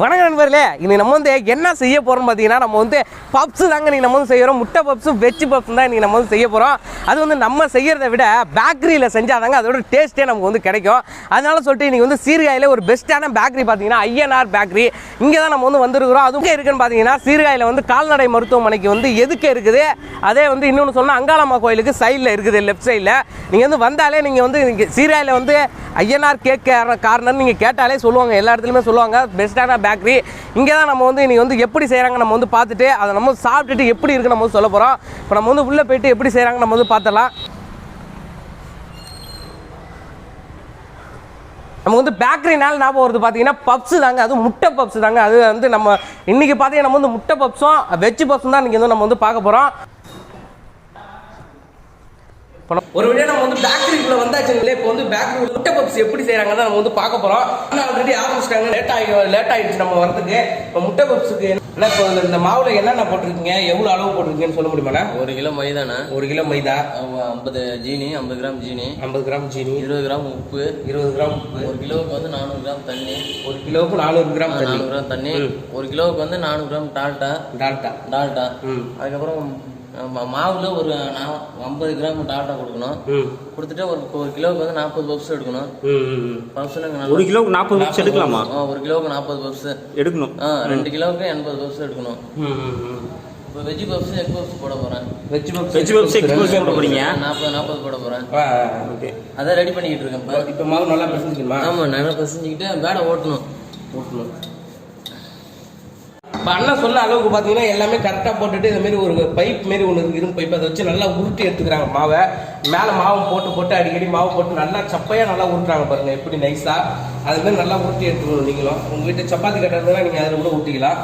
வணக்கம் நண்பர்களே. இன்னைக்கு நம்ம வந்து என்ன செய்ய போறோம் பார்த்தீங்கன்னா நம்ம வந்து பப்ஸ் தாங்க இன்னைக்கு நம்ம வந்து செய்யறோம் முட்டை பப்ஸும் வெஜ் பப்ஸும் தான் இன்னைக்கு நம்ம வந்து செய்ய போறோம். அது வந்து நம்ம செய்கிறத விட பேக்கரியில் செஞ்சாதாங்க அதோட டேஸ்ட்டே நமக்கு வந்து கிடைக்கும். அதனால சொல்லிட்டு இன்னைக்கு வந்து சீர்காழியில் ஒரு பெஸ்ட்டான பேக்கரி பார்த்தீங்கன்னா ஐஎன்ஆர் பேக்கரி இங்கே தான் நம்ம வந்து வந்திருக்கிறோம். அதுவும் இருக்குன்னு பார்த்தீங்கன்னா சீர்காயில் வந்து கால்நடை மருத்துவமனைக்கு வந்து எதுக்கு இருக்குது? அதே வந்து இன்னொன்று சொன்னால் அங்காளம்மா கோயிலுக்கு சைடில் இருக்குது லெஃப்ட் சைடில் நீங்கள் வந்து வந்தாலே நீங்கள் வந்து இங்கே சீர்காயில் வந்து ஐஎன்ஆர் கேக் காரணம்னு நீங்கள் கேட்டாலே சொல்லுவாங்க. எல்லா இடத்துலையுமே சொல்லுவாங்க. பெஸ்ட்டான பேக்கரி. இங்கே தான் நம்ம வந்து இன்றைக்கி வந்து எப்படி செய்கிறாங்க நம்ம வந்து பார்த்துட்டு அதை நம்ம சாப்பிட்டுட்டு எப்படி இருக்குன்னு நம்ம வந்து சொல்ல போகிறோம் இப்போ நம்ம வந்து உள்ளே போயிட்டு எப்படி செய்கிறாங்க நம்ம வந்து பார்த்தலாம் நமக்கு வந்து பேக்கரினால ஞாபகம் வருது பார்த்தீங்கன்னா பப்ஸு தாங்க. அது முட்டை பப்ஸ் தாங்க. அது வந்து நம்ம இன்னைக்கு பார்த்தீங்கன்னா நம்ம வந்து முட்டை பப்ஸும் வெஜ் பப்ஸும் தான் இன்றைக்கி வந்து நம்ம வந்து பார்க்க போகிறோம் நம்ம- ஒரு வழியாக நம்ம வந்து பேக்கரிக்குள்ள வந்தாச்சுங்களே இப்போ வந்து பேக்கரி முட்டை பப்ஸ் எப்படி செய்கிறாங்க நம்ம வந்து பார்க்க போகிறோம் ஆனால் ஆல்ரெடி ஆரம்பிச்சிட்டாங்க. லேட் ஆகி லேட் ஆயிடுச்சு நம்ம வரதுக்கு இப்போ முட்டை பப்ஸுக்கு என்ன இப்போ இந்த- மாவுல என்னென்ன போட்டிருக்கீங்க? எவ்வளோ அளவு போட்டிருக்கீங்கன்னு சொல்ல முடியுமாண்ணா ஒரு கிலோ மைதானே ஒரு கிலோ மைதா ஐம்பது ஜீனி ஐம்பது கிராம் ஜீனி. ஐம்பது கிராம் சீனி இருபது கிராம் உப்பு. இருபது கிராம் உப்பு. ஒரு கிலோவுக்கு வந்து நானூறு கிராம் தண்ணி. ஒரு கிலோவுக்கு நானூறு கிராம் நானூறு கிராம் தண்ணி. ஒரு கிலோவுக்கு வந்து நானூறு கிராம் டால்டா. டால்டா. டால்டா. அதுக்கப்புறம் மாவுல ஒரு ஐம்பது கிராம் டால்டா கொடுக்கணும். ம். கொடுத்துட்டு ஒரு ஒரு கிலோவுக்கு வந்து நாற்பது பப்ஸ் எடுக்கணும். ம் ம் பப்ஸ் ஒரு கிலோவுக்கு நாற்பது பப்ஸ் எடுக்கலாமா? ஒரு கிலோவுக்கு நாற்பது பப்ஸ் எடுக்கணும். ஆ ரெண்டு கிலோவுக்கு எண்பது பப்ஸ் எடுக்கணும். இப்போ வெஜ் பப்ஸ் எக் பப்ஸ் போட போறேன். Veg puffs veg puffs egg puffs போட போறீங்க? நாற்பது நாற்பது போட போறேன். ஓகே. அதான் ரெடி பண்ணிக்கிட்டு இருக்கேன் இப்போ. மாவு நல்லா பிசைஞ்சுக்கணுமா? ஆமா நல்லா பசஞ்சுக்கிட்டு பேடை ஓட்டணும். ஊட்டணும் இப்போ அண்ணன் சொன்ன அளவுக்கு பார்த்தீங்கன்னா எல்லாமே கரெக்டாக போட்டுட்டு இந்த மாதிரி ஒரு பைப் மாரி ஒன்று இருக்கு. இரும்பு பைப் அதை வச்சு நல்லா உருட்டி எடுத்துக்கிறாங்க மாவை. மேலே மாவு போட்டு போட்டு அடிக்கடி மாவு போட்டு நல்லா சப்பையாக நல்லா உருட்டுறாங்க பாருங்க. எப்படி நைஸாக அதுமாரி நல்லா உருட்டி எடுத்துக்கணும் நீங்களும். உங்கள் வீட்டு சப்பாத்தி கட்டுறதுனா நீங்கள் அதில் கூட ஊட்டிக்கலாம்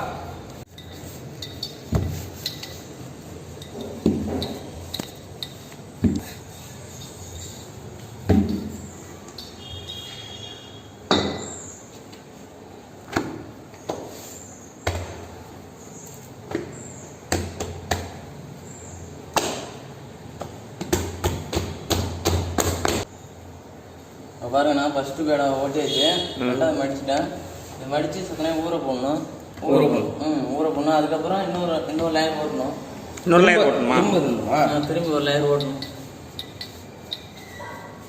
இப்ப ஃபர்ஸ்ட் பேடை ஓட்டியாச்சு. ரெண்டாவது மடிச்சிட்டேன். இது மடிச்சு சத்தனே ஊற போடணும். ஊற போடணும். ம் ஊற போடணும். அதுக்கப்புறம் இன்னொரு இன்னொரு லைன் ஓட்டணும். இன்னொரு லேயர் ஆ, திரும்பி ஒரு லைன் ஓட்டணும்.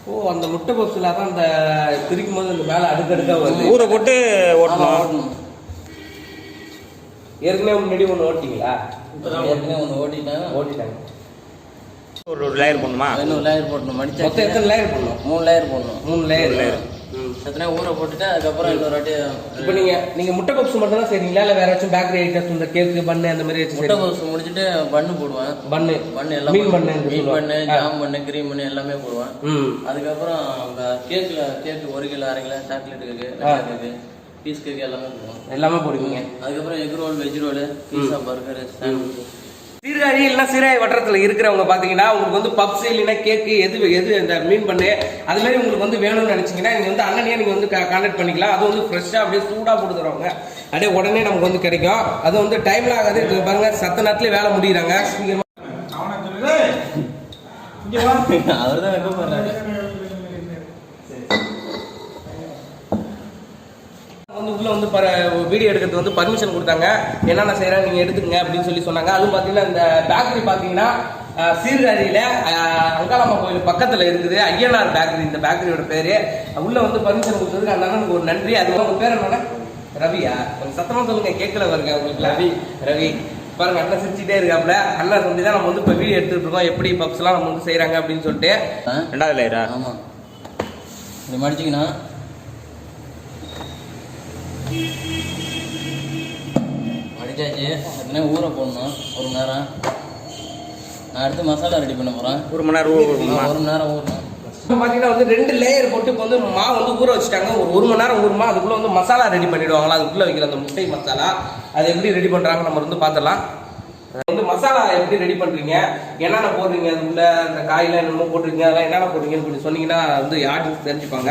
ஓ அந்த முட்டை பப்ஸில் தான் அந்த திரிக்கும் போது இந்த மேலே அடுக்கடுக்காக வருது. ஊற போட்டு ஓட்டணும். ஓட்டணும். ஏற்கனவே முன்னாடி ஒன்று ஓட்டிங்களா? ஏற்கனவே ஒன்று ஓட்டிட்டேன். ஓட்டிட்டாங்க ஒரு லேயர் போடணுமா? இன்னொரு லேயர் போடணும். மொத்தம் மடிச்சாச்சு எத்தனை லேயர் பண்ணணும் மூணு லேயர் போடணும். மூணு லேயர் layer. சத்தனே ஊற போட்டுட்டு அதுக்கப்புறம் இன்னொரு வாட்டி இப்போ நீங்க நீங்க முட்டை பப்ஸ் மட்டும் தான் செய்றீங்களா? இல்ல வேற ஏதாச்சும் பேக்கரி ஐட்டம்ஸ் இந்த கேக்கு பண்ணு அந்த மாதிரி வச்சு முட்டை பப்ஸ் முடிச்சுட்டு பண்ணு போடுவேன். பண்ணு பண்ணு எல்லாம் மீன் பண்ணு மீன் பண்ணு. ஜாம் பண்ணு கிரீம் பண்ணு எல்லாமே போடுவேன். அதுக்கப்புறம் அந்த கேக்ல கேக் ஒரு கிலோ அரை kilo chocolate cake. Cake piece cake எல்லாமே போடுவோம் எல்லாமே போடுவீங்க. அதுக்கப்புறம் egg roll veg roll pizza burger sandwich Sirkazhi இல்லைன்னா சீராய் வட்டத்தில் இருக்கிறவங்க பார்த்தீங்கன்னா உங்களுக்கு வந்து பப்ஸ் இல்லைன்னா கேக்கு எது எது இந்த மீன் பண்ணு அது மாதிரி உங்களுக்கு வந்து வேணும்னு நினைச்சீங்கன்னா நீங்க வந்து அண்ணனையே நீங்க வந்து கான்டாக்ட் பண்ணிக்கலாம். அது வந்து ஃப்ரெஷ்ஷாக அப்படியே சூடாக போட்டு தருவாங்க. அப்படியே உடனே நமக்கு வந்து கிடைக்கும். அது வந்து டைம்ல ஆகாது. இது பாருங்க சத்த நேரத்துல வேலை முடியுறாங்க. சீக்கிரமா அவர் தான் போறாரு வந்து பர வீடியோ எடுக்கிறது வந்து பர்மிஷன் கொடுத்தாங்க. என்னென்ன செய்யறாங்க நீங்க எடுத்துக்கங்க அப்படின்னு சொல்லி சொன்னாங்க. அதுவும் பாத்தீங்கன்னா இந்த பேக்கரி பாத்தீங்கன்னா அஹ், சீர்காழியில அங்காளம்மா கோயில் பக்கத்துல இருக்குது. ஐயனார் பேக்கரி இந்த பேக்கரியோட பேரு. உள்ள வந்து பர்மிஷன் கொடுத்ததுக்கு அந்த அண்ணனுக்கு ஒரு நன்றி. அது உங்க பேர் என்னன்னா ரவியா? கொஞ்சம் சத்தமா சொல்லுங்க. கேட்கல வருங்க உங்களுக்கு ரவி. ரவி. பாருங்க அண்ணன் சிரிச்சுட்டே இருக்காப்ல. அண்ணன் சொல்லி தான் நம்ம வந்து இப்போ வீடியோ எடுத்துட்டு இருக்கோம். எப்படி பப்ஸ் எல்லாம் நம்ம வந்து செய்யறாங்க அப்படின்னு சொல்லிட்டு? ரெண்டாவது லேயரா ஆமா. இது மடிச்சிக்கணும். மடிச்சாச்சு அதுனே ஊற போடணும்? ஒரு மணி நேரம். நான் அடுத்து மசாலா ரெடி பண்ண போறேன். ஒரு மணி நேரம் ஊற போடணுமா? ஒரு மணி நேரம் ஊறணும். இப்போ பார்த்தீங்கன்னா வந்து ரெண்டு லேயர் போட்டு இப்போ வந்து மாவு வந்து ஊற வச்சுட்டாங்க. ஒரு ஒரு மணி நேரம் ஊறுமா அதுக்குள்ள வந்து மசாலா ரெடி பண்ணிடுவாங்களா? அதுக்குள்ள வைக்கிற அந்த முட்டை மசாலா அது எப்படி ரெடி பண்றாங்க நம்ம வந்து பார்த்துடலாம் வந்து மசாலா எப்படி ரெடி பண்றீங்க? என்னென்ன போடுறீங்க? உள்ள அந்த காயில என்னமோ போடுறீங்க அதெல்லாம் என்னென்ன போடுறீங்கன்னு கொஞ்சம் சொன்னீங்கன்னா வந்து யாருக்கு தெரிஞ்சுப்பாங்க.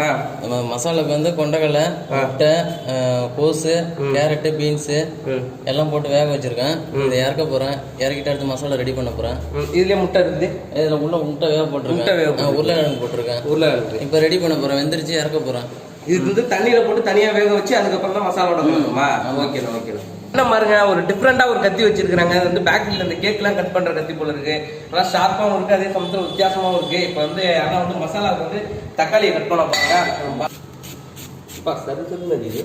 ஆ. நம்ம மசாலாக்கு வந்து கொண்டக்கடலை முட்டை கோஸு கேரட்டு பீன்ஸு. எல்லாம் போட்டு வேக வச்சிருக்கேன். இதை இறக்க போறேன். இறக்கிட்டு அடுத்து மசாலா ரெடி பண்ண போறேன். ம், இதுலயே முட்டை இருக்குது. இதுல உள்ள முட்டை வேக போட்டிருக்கேன். உருளைக்கிழங்கு போட்டிருக்கேன். உருளை இருக்குது இப்போ ரெடி பண்ண போறேன். வெந்திரிச்சு இறக்க போறேன். இதுக்கு வந்து தண்ணியில போட்டு தனியா வேக வச்சு அதுக்கப்புறம் தான் மசாலாவோட கலக்கணுமா ஓகே ஓகே என்ன பாருங்க ஒரு டிஃப்ரெண்டாக ஒரு கத்தி வச்சிருக்காங்க அது வந்து பேக்கரியில் இந்த கேக்லாம் கட் பண்ணுற கத்தி போல இருக்கு. நல்லா ஷார்ப்பாகவும் இருக்கு அதே சமயத்தில் வித்தியாசமாகவும் இருக்கு. இப்போ வந்து ஆனால் வந்து மசாலாவுக்கு வந்து தக்காளியை கட் பண்ண பாருங்க. அப்பா, சரி சரி.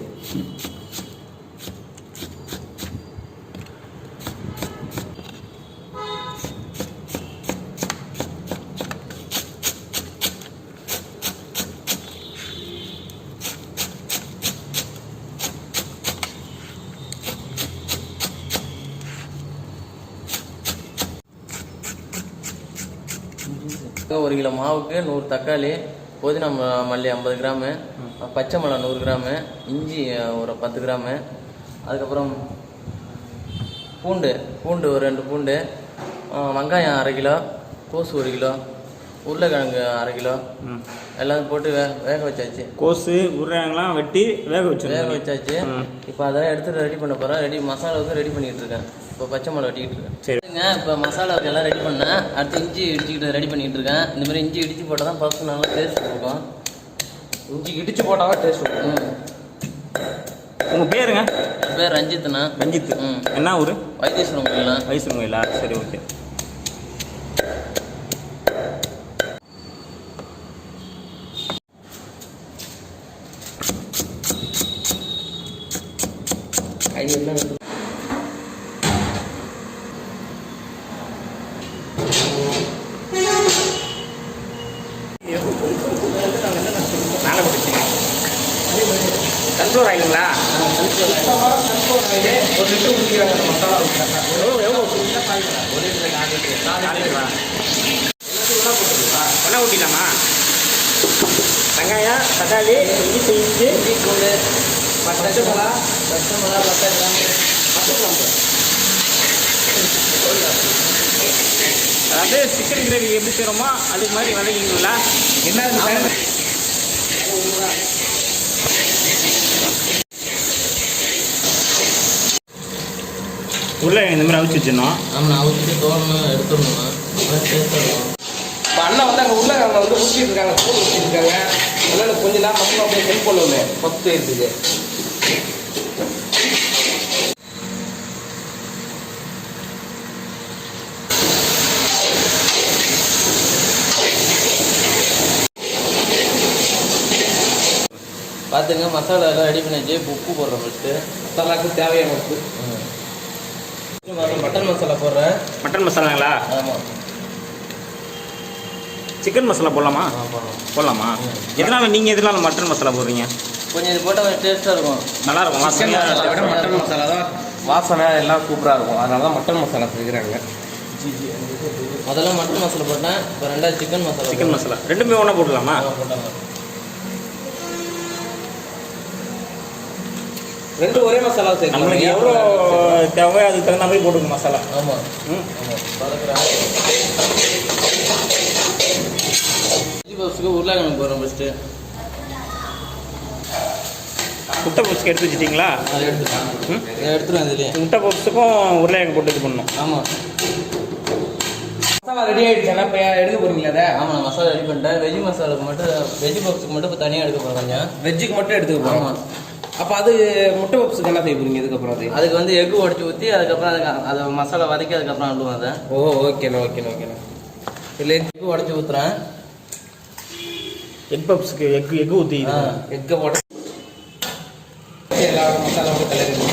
ஒரு கிலோ மாவுக்கு நூறு தக்காளி புதினா மல்லி ஐம்பது கிராமு பச்சை மிளகா நூறு கிராமு இஞ்சி ஒரு பத்து கிராமு. அதுக்கப்புறம் பூண்டு பூண்டு ஒரு ரெண்டு பூண்டு வெங்காயம் அரை கிலோ கோசு ஒரு கிலோ உருளைக்கிழங்கு அரை கிலோ. எல்லாத்தையும் போட்டு வே வேக வச்சாச்சு. கோஸு உருளைங்கெல்லாம் வெட்டி வேக வேக வச்சிருந்தேன் வச்சாச்சு. இப்போ அதெல்லாம் எடுத்துட்டு ரெடி பண்ண போகிறேன் ரெடி மசாலாவுக்கு ரெடி பண்ணிட்டு இருக்கேன். இப்போ பச்சை மிளகா வெட்டிக்கிட்டு இருக்கேன். சரி. சரிங்க இப்போ மசாலாவுக்கு எல்லாம் ரெடி பண்ணேன். அடுத்து இஞ்சி இடிச்சுக்கிட்டு ரெடி பண்ணிட்டு இருக்கேன். இந்த மாதிரி இஞ்சி இடிச்சு போட்டால் தான் பருப்பு நல்லா டேஸ்ட் இருக்கும். இஞ்சி இடிச்சு போட்டாதான் டேஸ்ட் வரும் ம். உங்க பேருங்க? பேர் ரஞ்சித்ண்ணா ரஞ்சித் ம். என்ன ஊர்? வைத்தீஸ்வரம் கோயிலாம் வயசு கோயிலா? சரி ஓகே. கை என்ன நாளை பிடிச்சிங்க கண்ட்ரோல் ஆகிங்களா ஒரு லிட்டர் ஊற்றிக்கிறாங்க அந்த மசாலா எவ்வளோ எவ்வளோ ஒன்றா ஊட்டிடலாமா வெங்காயம் தக்காளி இஞ்சி இஞ்சி இஞ்சி பூண்டு பச்சை மிளகா பச்சை மிளகா பட்டை கிராம்பு அதாவது சிக்கன் கிரேவி எப்படி செய்கிறோமோ அதுக்கு மாதிரி வதக்கிங்களா என்ன உருளை இந்த மாதிரி அவிச்சு வச்சிடணும். ஆமாம் அதான் டேஸ்ட்டாக இருக்கும் இப்போ அண்ணன் வந்து அங்கே உள்ள அங்கே வந்து ஊற்றிட்டு இருக்காங்க ஸ்பூன் ஊற்றிட்டு இருக்காங்க. அதனால கொஞ்ச நேரம் மட்டும் அப்படியே ஹெல்ப் பண்ணுவேன் பத்து இருக்குது பார்த்துங்க மசாலா எல்லாம் ரெடி பண்ணியாச்சு. இப்போ உப்பு போடுறேன் ஃபஸ்ட்டு மசாலாக்கு தேவையான உப்பு. மட்டன் மசாலா போடுறேன். மட்டன் மசாலாங்களா? ஆமாம் சிக்கன் மசாலா போடலாமா? போடலாமா. எதனால நீங்கள் எதனால மட்டன் மசாலா போடுறீங்க? கொஞ்சம் இது போட்டால் கொஞ்சம் டேஸ்ட்டாக இருக்கும். நல்லா இருக்கும் மசாலா விட மட்டன் மசாலா தான் வாசனை எல்லாம் சூப்பராக இருக்கும். அதனால தான் மட்டன் மசாலா செய்கிறாங்க முதல்ல மட்டன் மசாலா போட்டேன். இப்போ ரெண்டாவது சிக்கன் மசாலா சிக்கன் மசாலா. ரெண்டுமே ஒன்றா போடலாமா போட்டாங்க ரெண்டு ஒரே மசாலா நம்மளுக்கு எவ்வளோ தேவை அதுக்கு தகுந்த மாதிரி போட்டுக்கணும் மசாலா. ஆமாம் ம். பப்ஸுக்கு உருளைக்கிழங்கு போடுறோம் ஃபஸ்ட்டு முட்டை பப்ஸ்க்கு எடுத்து வச்சிட்டிங்களா? அதை எடுத்துக்கலாம். ம்? இதை எடுத்துருவேன் இதுலேயே. முட்டை பப்ஸுக்கும் உருளைக்கிழங்கு போட்டு இது பண்ணணும். ஆமாம் மசாலா ரெடி ஆயிடுச்சுன்னா இப்போ எடுக்க போறீங்களா அதை? ஆமாம் நான் மசாலா ரெடி பண்ணிட்டேன். வெஜ் மசாலாவுக்கு மட்டும் வெஜ் பப்ஸுக்கு மட்டும் இப்போ தனியாக எடுக்க போகிறேன் கொஞ்சம். வெஜ்ஜுக்கு மட்டும் எடுத்துக்க போகிறோம் ஆமாம் அப்போ அது முட்டை பப்ஸுக்கு என்ன செய்ய போறீங்க? இதுக்கப்புறம் அது? அதுக்கு வந்து எக்கு உடச்சி ஊற்றி அதுக்கப்புறம் அதுக்கு அதை மசாலா வதக்கி அதுக்கப்புறம் அள்ளுவோம் அதை. ஓ ஓகேண்ணா ஓகேண்ணா ஓகேண்ணா இல்லை எக்கு உடச்சி ஊற்றுறேன் எக் பப்ஸ்க்கு எக் எக் ஊற்றி எக்கை போட எல்லா மசாலாவோட கலரிங்க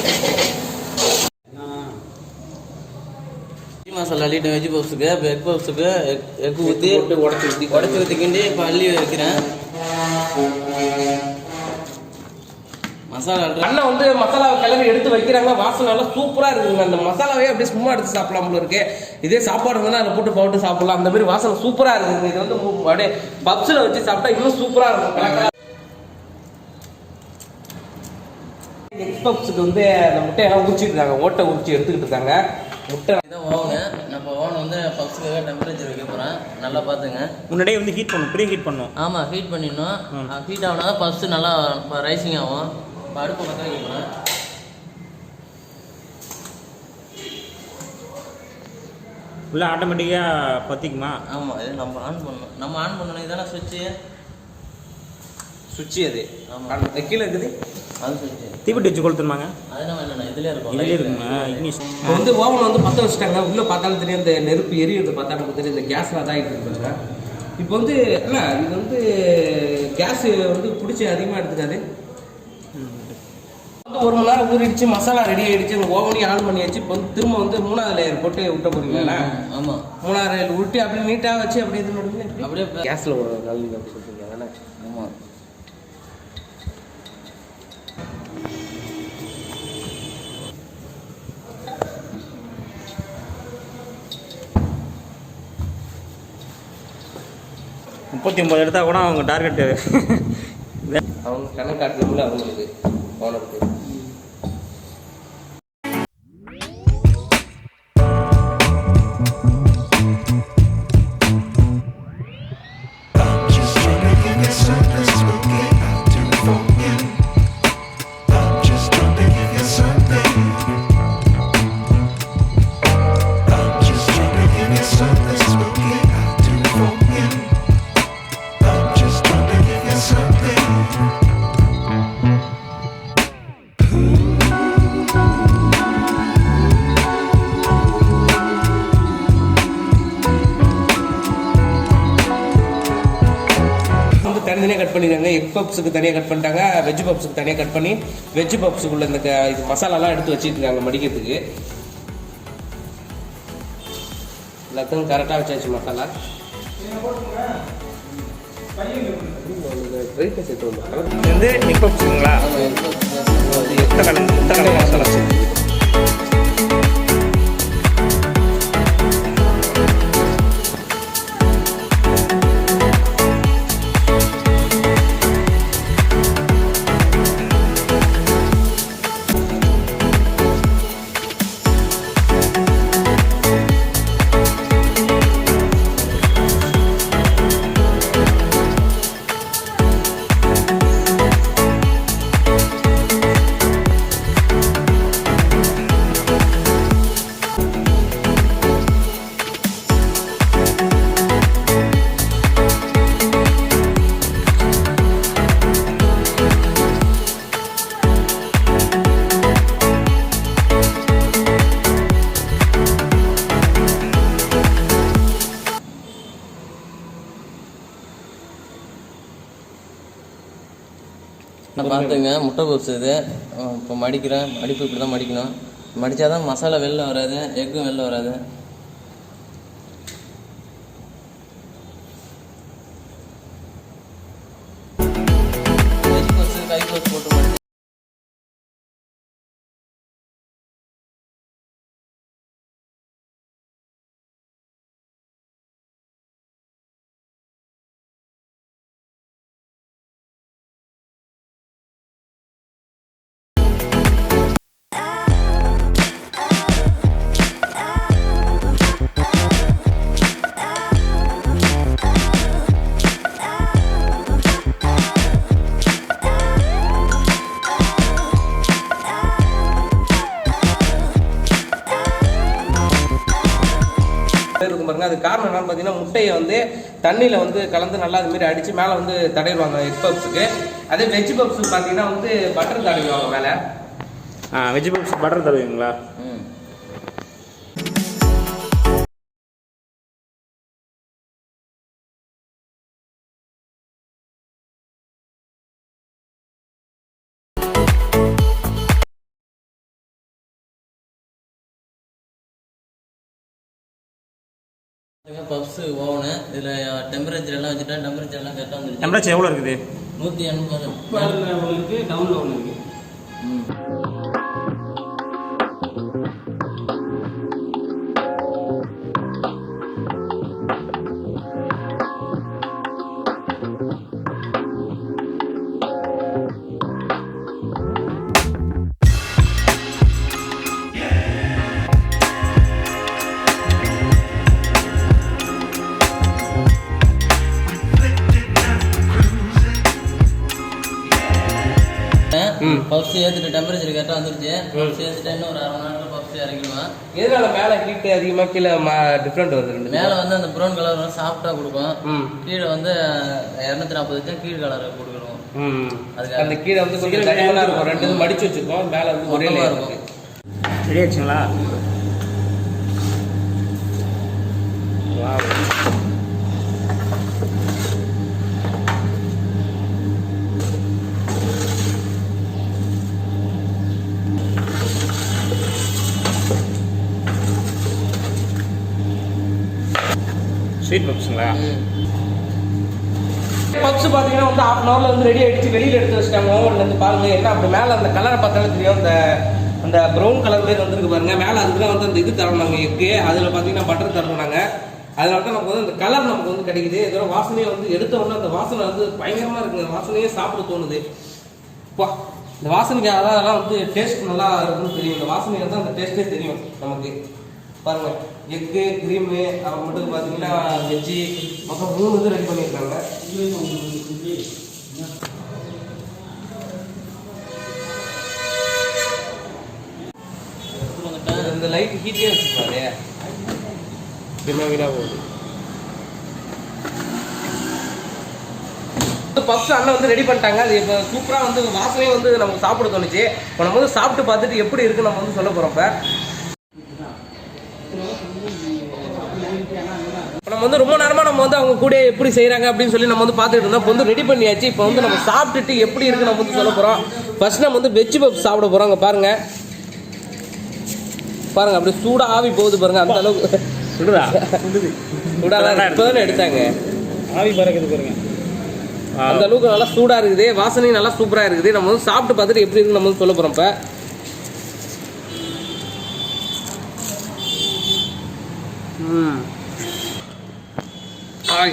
வெஜ் மசாலா அள்ளிட்டு வெஜ் பப்ஸுக்கு இப்போ எக் பப்ஸுக்கு எக் எக் ஊற்றி உடச்சி ஊற்றி உடச்சி ஊற்றிக்கிண்டு இப்போ அள்ளி வைக்கிறேன். அண்ணன் வந்து மசாலா கிளறி எடுத்து வைக்கிறாங்க. வாசனை நல்லா சூப்பரா இருக்குங்க அந்த மசாலாவே அப்படியே சும்மா எடுத்து சாப்பிடலாம் போல இருக்கு. இதே சாப்பாடு இருந்தா அதில் போட்டு போட்டு சாப்பிடலாம். அந்த மாதிரி வாசனை சூப்பரா இருக்குங்க இது வந்து அப்படியே பப்ஸில் வச்சு சாப்பிட்டா இன்னும் சூப்பரா இருக்கும். எக்ஸ் பப்ஸுக்கு வந்து அந்த முட்டையெல்லாம் உரிச்சிட்டு இருக்காங்க ஓட்டை உரிச்சு எடுத்துக்கிட்டு இருக்காங்க முட்டை இதான் ஓவனு. இப்போ ஓவன் வந்து பப்ஸுக்காக டெம்பரேச்சர் வைக்க போகிறேன் நல்லா பார்த்துங்க. முன்னாடியே வந்து ஹீட் பண்ணும் ப்ரீ ஹீட் பண்ணும் ஆமாம் ஹீட் பண்ணிடணும் ஹீட் ஆகுனா தான் ஃபஸ்ட்டு நல்லா ரைசிங் ஆகும். இப்போ அடுப்பு பற்ற வைக்க போகிறேன் உள்ள ஆட்டோமேட்டிக்காக பற்றிக்குமா ஆமாம் இது நம்ம ஆன் பண்ணணும். நம்ம ஆன் பண்ணணும். இதானே சுவிட்சு சுவிட்சு அது ஆமா. அந்த கீழே இருக்குது. அது சொல்லிச்சு தீப்பெட்டி வச்சு கொளுத்துருமாங்க அது நம்ம இல்லைண்ணா இதுலேயே இருக்கும். இதுலேயே இருக்குமா. இங்கிலீஷ் இப்போ வந்து ஓவன் வந்து பற்ற வச்சுட்டாங்க. உள்ளே பார்த்தாலும் தெரியும். இந்த நெருப்பு எரியுறது பார்த்தா நமக்கு தெரியும். இந்த கேஸில் தான் இருக்குது இப்போ வந்து என்ன இது வந்து கேஸ் வந்து பிடிச்சி அதிகமாக எடுத்துக்காது. ஒரு மணி நேரம் ஊறிடுச்சு மசாலா ரெடி ஆயிடுச்சு ஓவனையும் ஆன் பண்ணியாச்சு இப்போ வந்து திரும்ப வந்து மூணாவது லேயர் போட்டு விட்ட போறீங்களா ம், ஆமா. மூணாவது லேயர் உருட்டி அப்படியே நீட்டாக வச்சு அப்படியே இது பண்ணுவீங்க அப்படியே கேஸில் ஒரு நாள் நீங்கள் அப்படி சொல்றீங்க தானே ஆமா. முப்பத்தி ஒம்பது எடுத்தா கூட அவங்க டார்கெட்டு அவங்க கணக்கு காட்டணும்ல அவங்களுக்கு ஓனருக்கு பப்ஸுக்கு தனியாக கட் பண்ணிட்டாங்க வெஜ் பப்ஸுக்கு தனியாக கட் பண்ணி வெஜ் பப்ஸுக்குள்ள இந்த இது மசாலாலாம் எடுத்து வச்சுட்டு இருக்காங்க மடிக்கிறதுக்கு எல்லாத்தையும் கரெக்டாக வச்சாச்சு மசாலா. வந்து இது வந்து நிப்பப்ஸுங்களா மசாலா பார்த்துங்க முட்டை பப்ஸ் இது. இப்போ மடிக்கிறேன். மடிப்பு இப்படி தான் மடிக்கணும். மடித்தாதான் மசாலா வெளில வராது எக்கும் வெளில வராது. இருக்கும் பாருங்க. அது காரணம் என்னன்னு பார்த்தீங்கன்னா முட்டையை வந்து தண்ணியில் வந்து கலந்து நல்லா அது மாதிரி அடித்து மேலே வந்து தடவிடுவாங்க எக் பப்ஸுக்கு அதே வெஜ் பப்ஸுக்கு பார்த்தீங்கன்னா வந்து பட்டர் தடவிடுவாங்க மேலே. ஆ வெஜிடபிள்ஸ் பட்டர் தருவீங்களா ம். பப்ஸ் ஓவனு இதில் டெம்பரேச்சர் எல்லாம் வச்சுட்டா டெம்பரேச்சர் எல்லாம் கரெக்டாக வந்துருச்சு. டெம்பரேச்சர் எவ்வளோ இருக்குது? நூற்றி எண்பது. இருக்கு டவுனில் ஒன்று இருக்கு. பப்ஸ் ஏற்றிட்டு டெம்பரேச்சர் கரெக்டாக வந்துருச்சு. பப்ஸ் ஏற்றிட்டு இன்னும் ஒரு அரை மணி நேரத்தில் பப்ஸ் இறக்கிடுவேன் எதனால மேலே ஹீட்டு அதிகமாக கீழே டிஃப்ரெண்ட் வருது ரெண்டு மேலே வந்து அந்த ப்ரௌன் கலர் வந்து சாஃப்டாக கொடுக்கும். ம். கீழே வந்து இரநூத்தி நாற்பது வச்சா கீழ் கலரை கொடுக்கணும். ம். அதுக்காக. அந்த கீழே வந்து கொஞ்சம் தடிமனா இருக்கும். ரெண்டு இது மடிச்சு வச்சிருக்கோம். மேலே வந்து ஒரே இருக்கும். இருக்கு. ரெடி ஆச்சுங்களா ஸ்வீட் பப்ஸுங்களா பப்ஸ் பார்த்தீங்கன்னா வந்து ஹாஃப் அன் ஹவரில் வந்து ரெடி ஆகிடுச்சு வெளியில் எடுத்து வச்சுட்டாங்க. ஓவன்லேருந்து பாருங்க. என்ன அப்படி மேலே அந்த கலரை பார்த்தாலே தெரியும். அந்த அந்த ப்ரௌன் கலர் மாதிரி வந்துருக்கு பாருங்க. மேலே அதுக்குலாம் வந்து அந்த இது தரணுங்க எக்கு அதில் பார்த்தீங்கன்னா பட்டர் தரணுனாங்க அதனால தான் நமக்கு வந்து அந்த கலர் நமக்கு வந்து கிடைக்குது. இதோட வாசனையை வந்து எடுத்த உடனே அந்த வாசனை வந்து பயங்கரமாக இருக்குங்க. வாசனையே சாப்பிட தோணுது. இப்போ இந்த வாசனைக்கு அதெல்லாம் வந்து டேஸ்ட் நல்லா இருக்குன்னு தெரியும். இந்த வாசனைக்கு தான் அந்த டேஸ்ட்டே தெரியும் நமக்கு. பாருங்க எக்கு க்ரீமு அப்புறமேட்டுக்கு பார்த்தீங்கன்னா வெஜ்ஜி மொத்தம் மூணு இது ரெடி பண்ணியிருக்காங்க. இந்த லைட் ஹீட்டே வச்சுருப்பாரு வீணாக போகுது. பப்ஸ் அண்ணன் வந்து ரெடி பண்ணிட்டாங்க. அது இப்போ சூப்பராக வந்து வாசனையே வந்து நமக்கு சாப்பிட தோணுச்சு. இப்போ நம்ம வந்து சாப்பிட்டு பார்த்துட்டு எப்படி இருக்கு நம்ம வந்து சொல்ல போகிறோம் இப்போ. வந்து ரொம்ப நேரமாக நம்ம வந்து அவங்க கூட எப்படி செய்கிறாங்க அப்படின்னு சொல்லி நம்ம வந்து பார்த்துட்டு இருந்தோம். இப்போ வந்து ரெடி பண்ணியாச்சு. இப்போ வந்து நம்ம சாப்பிட்டுட்டு எப்படி இருக்கு நம்ம வந்து சொல்ல போகிறோம் ஃபர்ஸ்ட் நம்ம வந்து வெஜ் பப்ஸ் சாப்பிட போகிறோம் அங்கே பாருங்க. பாருங்க அப்படியே சூடாக ஆவி போகுது பாருங்க. அந்த அளவுக்கு. சுடுதா சுடுது சூடாக இப்போ தானே எடுத்தாங்க. ஆவி பறக்குது பாருங்க. அந்த அளவுக்கு நல்லா சூடா இருக்குது. வாசனையும் நல்லா சூப்பரா இருக்குது. நம்ம வந்து சாப்பிட்டு பார்த்துட்டு எப்படி இருக்குன்னு நம்ம வந்து சொல்ல போறோம் இப்ப. ம்.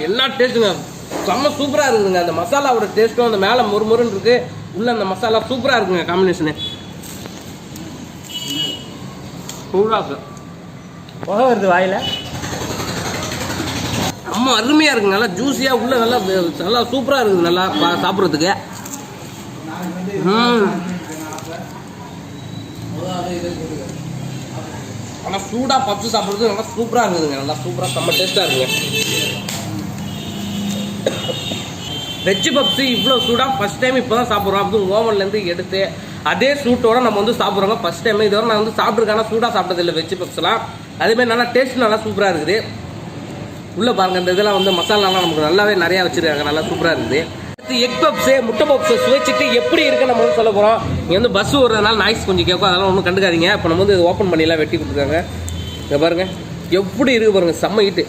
என்ன டேஸ்ட்டுங்க. செம்ம சூப்பரா இருக்குதுங்க அந்த மசாலாவோட டேஸ்ட்டும் அந்த மேலே மொறுமொறுன்னு இருக்கு. உள்ள அந்த மசாலா சூப்பரா இருக்குங்க காம்பினேஷனு சூடா இருக்கு. புகை வருது வாயில. அம்மா அருமையா இருக்குங்க நல்லா ஜூஸியா உள்ள நல்லா நல்லா சூப்பரா இருக்குது நல்லா சாப்பிட்றதுக்கு. ம். நல்லா சூடா பப்ஸ் சாப்பிட்றது நல்லா சூப்பரா இருக்குதுங்க. நல்லா சூப்பரா செம்ம டேஸ்டா இருக்குங்க. வெஜ் பப்ஸ் இவ்வளோ சூடாக ஃபஸ்ட் டைம் இப்போ தான் சாப்பிட்றோம். அதுவும் ஓவன்லேருந்து எடுத்து அதே சூட்டோட நம்ம வந்து சாப்பிட்றோங்க. ஃபஸ்ட் டைம் இதோட நான் வந்து சாப்பிட்ருக்கேன் சூடாக சாப்பிட்டதில்லை வெஜ் பப்ஸ்லாம் அதேமாதிரி நல்லா டேஸ்ட் நல்லா சூப்பராக இருக்குது. உள்ளே பாருங்க இந்த இதெல்லாம் வந்து மசாலாலாம் நமக்கு நல்லாவே நிறையா வச்சிருக்காங்க. நல்லா சூப்பராக இருக்குது. அடுத்து எக் பப்ஸு முட்டை பப்ஸை சுவைச்சிட்டு எப்படி இருக்கு நம்ம வந்து சொல்ல போகிறோம் இங்கே வந்து பஸ் ஓடுறதுனால நாய்ஸ் கொஞ்சம் கேட்கும் அதெல்லாம் ஒன்றும் கண்டுக்காதீங்க. இப்போ நம்ம வந்து ஓப்பன் பண்ணிலாம் வெட்டி கொடுத்துருக்காங்க. இங்கே பாருங்கள் எப்படி இருக்குது பாருங்கள் செம்ம ஹீட்டு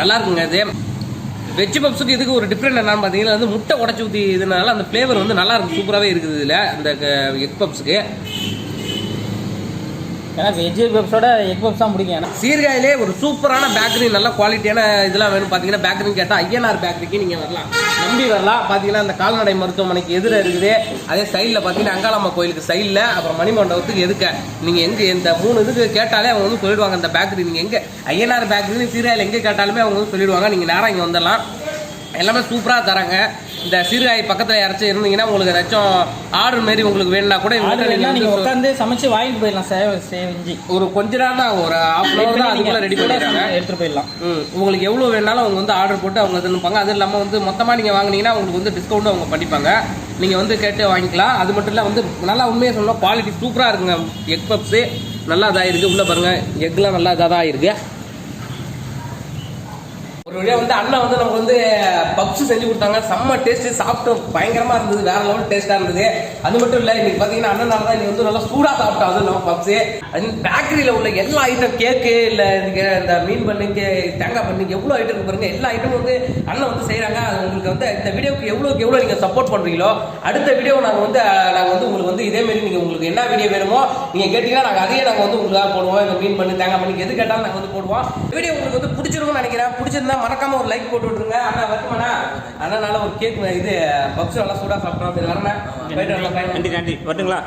நல்லா இருக்குங்க. இது வெஜ் பப்ஸுக்கு இதுக்கு ஒரு டிஃப்ரெண்ட் என்னன்னு பார்த்தீங்கன்னா வந்து முட்டை உடச்சி ஊற்றி இதனால அந்த ஃப்ளேவர் வந்து நல்லா இருக்கும் சூப்பராகவே இருக்குது இதில் அந்த எக் பப்ஸுக்கு. ஏன்னா வெஜ் பப்ஸோட எக் பப்ஸ் தான் பிடிக்கும் ஏன்னா சீர்காயிலே ஒரு சூப்பரான பேக்கரி நல்ல குவாலிட்டியான இதெல்லாம் வேணும். பார்த்தீங்கன்னா பேக்கரின்னு கேட்டால் ஐயனார் பேக்கரிக்கு நீங்கள் வரலாம். நம்பி வரலாம். பார்த்தீங்கன்னா அந்த கால்நடை மருத்துவமனைக்கு எதிர இருக்குது. அதே சைடில் பார்த்தீங்கன்னா அங்காளம்மா கோயிலுக்கு சைடில் அப்புறம் மணிமண்டபத்துக்கு எதுக்க? நீங்கள் எங்கே இந்த மூணு இதுக்கு கேட்டாலே அவங்க வந்து சொல்லிடுவாங்க அந்த பேக்கரி நீங்கள் எங்கே ஐயனார் பேக்கரின்னு சீர்காழியில் எங்கே கேட்டாலுமே அவங்க வந்து சொல்லிடுவாங்க. நீங்கள் நேரம் இங்கே வந்துடலாம். எல்லாமே சூப்பராக தராங்க. இந்த சீர்காழி பக்கத்தில் யாராச்சும் இருந்தீங்கன்னா உங்களுக்கு ஏதாச்சும் ஆர்டர் மாரி உங்களுக்கு வேணும்னா கூட நீங்கள் உட்காந்து சமைச்சு வாங்கிட்டு போயிடலாம் சேவை செஞ்சு ஒரு கொஞ்ச நேரம் தான் ஒரு ஹாஃப் அன் ஹவர் தான் அதுக்குள்ள ரெடி பண்ணிடுறாங்க. எடுத்துகிட்டு போயிடலாம். ம் உங்களுக்கு எவ்வளோ வேணாலும் அவங்க வந்து ஆர்டர் போட்டு அவங்க இது அனுப்பாங்க அது இல்லாமல் வந்து மொத்தமாக நீங்கள் வாங்குனீங்கன்னா உங்களுக்கு வந்து டிஸ்கவுண்ட்டும் அவங்க பண்ணிப்பாங்க. நீங்கள் வந்து கேட்டு வாங்கிக்கலாம். அது மட்டும் இல்லை வந்து நல்லா உண்மையாக சொல்லணும் குவாலிட்டி சூப்பராக இருக்குங்க. எக் பப்ஸு நல்லா இதாக இருக்குது உள்ளே பாருங்கள் எக்லாம் நல்லா இதாக தான் இருக்குது ஒரு வழியாக வந்து அண்ணன் வந்து நமக்கு வந்து பப்ஸ் செஞ்சு கொடுத்தாங்க. செம்ம டேஸ்ட் சாப்பிட்டு பயங்கரமா இருந்தது. வேற லெவல் டேஸ்டா இருந்தது. அது மட்டும் இல்லை இன்னைக்கு பார்த்தீங்கன்னா அண்ணனால தான் இன்னைக்கு வந்து நல்லா சூடா சாப்பிட்டா அது நம்ம பப்ஸ். அது பேக்கரியில் உள்ள எல்லா ஐட்டம் கேக்கு இல்லை இந்த மீன் பண்ணுங்க தேங்காய் பண்ணுங்க எவ்வளோ ஐட்டம் பாருங்க. எல்லா ஐட்டமும் வந்து அண்ணன் வந்து செய்கிறாங்க அது உங்களுக்கு வந்து இந்த வீடியோக்கு எவ்வளோக்கு எவ்வளோ நீங்கள் சப்போர்ட் பண்ணுறீங்களோ அடுத்த வீடியோ நாங்கள் வந்து நாங்கள் வந்து உங்களுக்கு வந்து இதே மாதிரி நீங்கள் உங்களுக்கு என்ன வீடியோ வேணுமோ நீங்கள் கேட்டிங்கன்னா நாங்கள் அதையே நாங்கள் வந்து உங்களுக்காக போடுவோம். இந்த மீன் பண்ணி தேங்காய் பண்ணி எது கேட்டாலும் நாங்கள் வந்து போடுவோம். வீடியோ உங்களுக்கு வந்து பிடிச்சிருக்கும்னு நினைக்கிறேன். பிடிச்சிருந்தா மறக்காம ஒரு லைக் போட்டு விட்டுருங்க. அண்ணா வருமாண்ணா அண்ணனால ஒரு கேக் இது பப்ஸ் நல்லா சூடாக சாப்பிட்றோம் அப்படி வரேண்ணா. நன்றி நன்றி. வரட்டுங்களா?